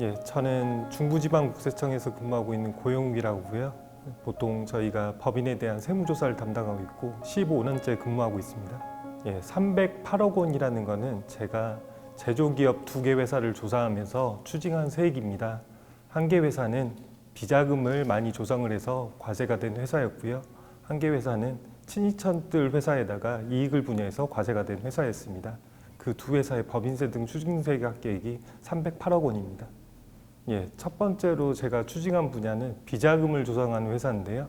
예, 저는 중부지방국세청에서 근무하고 있는 고영욱이라고 하고요. 보통 저희가 법인에 대한 세무조사를 담당하고 있고 15년째 근무하고 있습니다. 예, 308억 원이라는 거는 제가 제조기업 두 개 회사를 조사하면서 추징한 세액입니다. 한 개 회사는 비자금을 많이 조성을 해서 과세가 된 회사였고요. 한 개 회사는 친이천들 회사에다가 이익을 분여해서 과세가 된 회사였습니다. 그 두 회사의 법인세 등 추징세액 합계액이 308억 원입니다. 예, 첫 번째로 제가 추징한 분야는 비자금을 조성하는 회사인데요.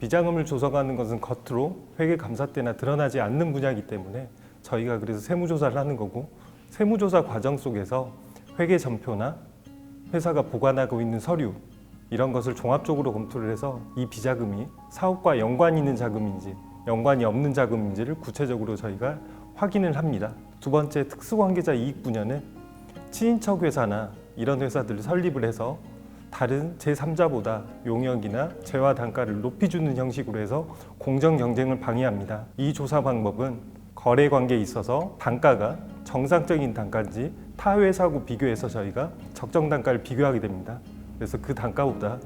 비자금을 조성하는 것은 겉으로 회계 감사 때나 드러나지 않는 분야이기 때문에 저희가 그래서 세무조사를 하는 거고 세무조사 과정 속에서 회계 전표나 회사가 보관하고 있는 서류 이런 것을 종합적으로 검토를 해서 이 비자금이 사업과 연관이 있는 자금인지 연관이 없는 자금인지를 구체적으로 저희가 확인을 합니다. 두 번째 특수관계자 이익 분야는 친인척 회사나 이런 회사들을 설립을 해서 다른 제3자보다 용역이나 재화 단가를 높이 주는 형식으로 해서 공정 경쟁을 방해합니다. 이 조사 방법은 거래 관계에 있어서 단가가 정상적인 단가인지 타 회사하고 비교해서 저희가 적정 단가를 비교하게 됩니다. 그래서 그 단가보다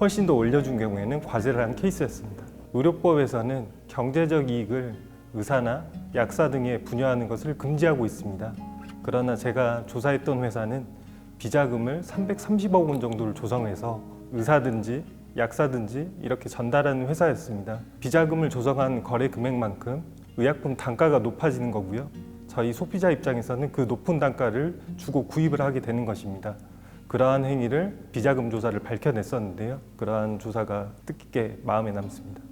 훨씬 더 올려준 경우에는 과세를 한 케이스였습니다. 의료법에서는 경제적 이익을 의사나 약사 등에 분여하는 것을 금지하고 있습니다. 그러나 제가 조사했던 회사는 비자금을 330억 원 정도를 조성해서 의사든지 약사든지 이렇게 전달하는 회사였습니다. 비자금을 조성한 거래 금액만큼 의약품 단가가 높아지는 거고요. 저희 소비자 입장에서는 그 높은 단가를 주고 구입을 하게 되는 것입니다. 그러한 행위를 비자금 조사를 밝혀냈었는데요. 그러한 조사가 뜻깊게 마음에 남습니다.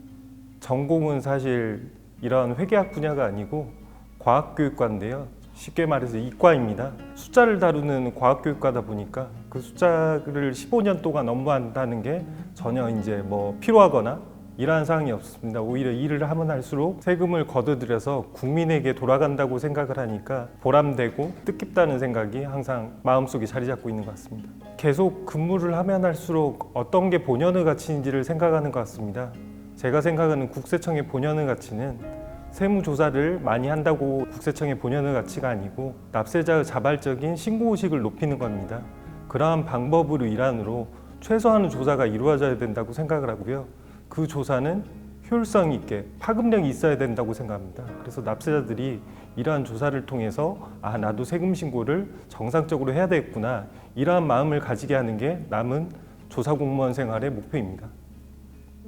전공은 사실 이러한 회계학 분야가 아니고 과학교육과인데요. 쉽게 말해서 이과입니다. 숫자를 다루는 과학교육과다 보니까 그 숫자를 15년 동안 업무한다는 게 전혀 이제 뭐 필요하거나 이러한 사항이 없습니다. 오히려 일을 하면 할수록 세금을 거둬들여서 국민에게 돌아간다고 생각을 하니까 보람되고 뜻깊다는 생각이 항상 마음속에 자리 잡고 있는 것 같습니다. 계속 근무를 하면 할수록 어떤 게 본연의 가치인지를 생각하는 것 같습니다. 제가 생각하는 국세청의 본연의 가치는 세무조사를 많이 한다고 국세청의 본연의 가치가 아니고 납세자의 자발적인 신고의식을 높이는 겁니다. 그러한 방법으로 일환으로 최소한의 조사가 이루어져야 된다고 생각을 하고요. 그 조사는 효율성 있게 파급력이 있어야 된다고 생각합니다. 그래서 납세자들이 이러한 조사를 통해서 아 나도 세금 신고를 정상적으로 해야 되겠구나 이러한 마음을 가지게 하는 게 남은 조사 공무원 생활의 목표입니다.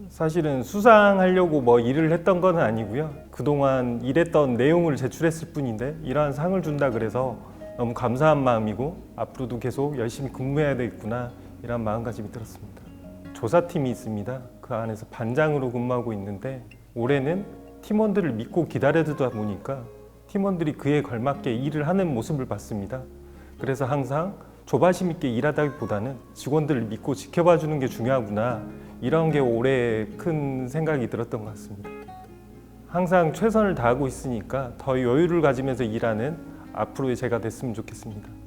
사실은 수상하려고 뭐 일을 했던 건 아니고요. 그동안 일했던 내용을 제출했을 뿐인데 이러한 상을 준다 그래서 너무 감사한 마음이고 앞으로도 계속 열심히 근무해야 되겠구나 이런 마음가짐이 들었습니다. 조사팀이 있습니다. 그 안에서 반장으로 근무하고 있는데 올해는 팀원들을 믿고 기다려주다 보니까 팀원들이 그에 걸맞게 일을 하는 모습을 봤습니다. 그래서 항상 조바심 있게 일하다기보다는 직원들을 믿고 지켜봐 주는 게 중요하구나 이런 게 올해 큰 생각이 들었던 것 같습니다. 항상 최선을 다하고 있으니까 더 여유를 가지면서 일하는 앞으로의 제가 됐으면 좋겠습니다.